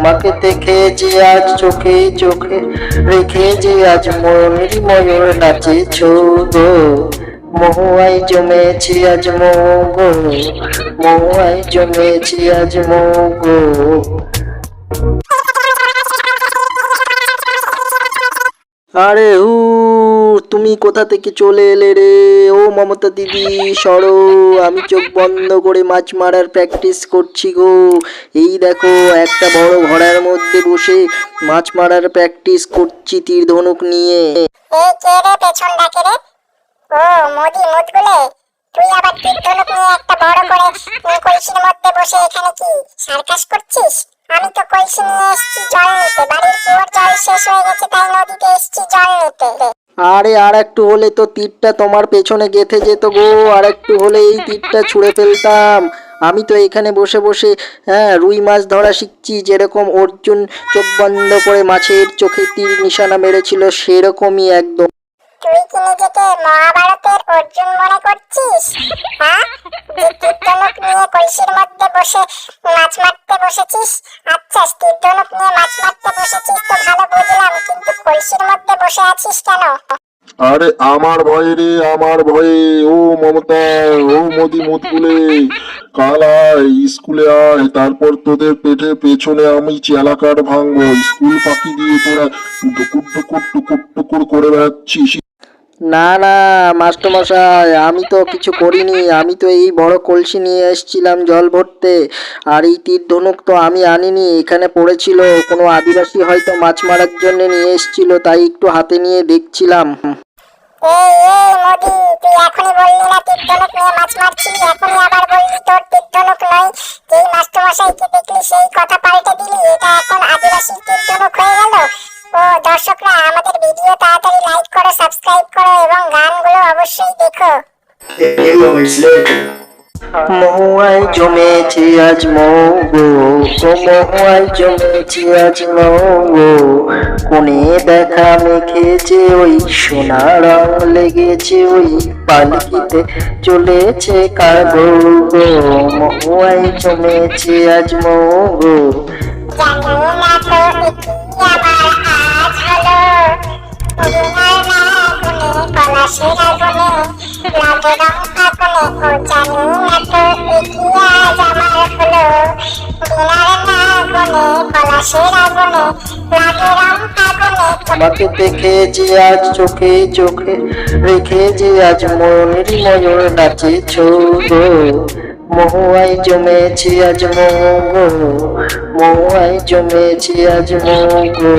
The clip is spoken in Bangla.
আমাকে দেখে যে আজ চোখে চোখে রেখে যে আজ ময়ূর ময়ূর নাচেছ গো। মহুয়াই জমেছি আজ মগো মহুয়াই জমেছি আজ মগো আরে হু তুমি কোথা থেকে চলে এলে রে? ও মমতা দিদি, সরো। আমি চোখ বন্ধ করে মাছ মারার প্র্যাকটিস করছি গো। এই দেখো, একটা বড় ঘোড়ার মধ্যে বসে মাছ মারার প্র্যাকটিস করছি তীর ধনুক নিয়ে। তুই আবার একটা সার্কাস করছিস? আমি তো কলসি নিয়ে এসেছি জল নিতে। বাড়ির কুয়োর জল শেষ হয়ে গেছে, তাই নদীতে জল নিতে। আরে, আর একটু হলে তো তীরটা তোমার পেছনে গেথে যেত গো, আর একটু হলে এই তীরটা ছুঁড়ে ফেলতাম। আমি তো এখানে বসে বসে হ্যাঁ রুই মাছ ধরা শিখছি, যেরকম অর্জুন চোখ বন্ধ করে মাছের চোখে তীর নিশানা মেরেছিল, সেরকমই একদম। তুই কি নিজেকে মহাভারতের অর্জুন মনে করছিস? হ্যাঁ? মধ্যে বসে মাছ মারতে বসেছিস নিয়ে মাছ মারতে বসেছিস তো ভালো বুঝলাম, কিন্তু কলসির মধ্যে বসে আছিস কেন? আরে আমার রে, আমার ভয়ে। ও মমতা, ও মোদি মুদগুলে কাল আয়, স্কুলে আয়, তারপর তোদের পেটে পেছনে আমি চেলাকার ভাঙবো। স্কুল ফাঁকি দিয়ে তোরা টুকুর টুকুর টুকুর টুকুর করে বেড়াচ্ছিস। না না, মাস্টারমশাই, আমি তো কিছু করিনি। আমি তো এই বড় কলসি নিয়ে এসেছিলাম জল ভরতে। আর এই তীর ধনুক তো আমি আনিনি, এখানে পড়েছিল। কোনো আদিবাসী হয়তো মাছ মারার জন্য নিয়ে এসেছিল, তাই একটু হাতে নিয়ে দেখছিলাম। না মাছ আবার সেই এখন আদিবাসী হয়ে গেল। দর্শকরা, আমাদের ভিডিও তাড়াতাড়ি লাইক করো সাবস্ক্রাইব অবশ্যই দেখো জমেছে আজ মগো ও মহুয়ায় জমেছে আজ মগো। কোনে দেখা মেখেছে ওই সোনা রং, লেগেছে ওই পালকিতে চলেছে কাগো গো মহুয়ায় জমেছে আজ মগো আগুনে লাগে ফাগুনে ও জানি না তো আজ আমার হলো দিনের না গুনে পলাশের আগুনে লাগে রং ফাগুনে আমাকে দেখে যে আজ চোখে চোখে, রেখে যে আজ মনের ময়ূর নাচেছ গো। মহুয়াই জমেছে আজ মগো মহুয়াই জমেছে আজ মগো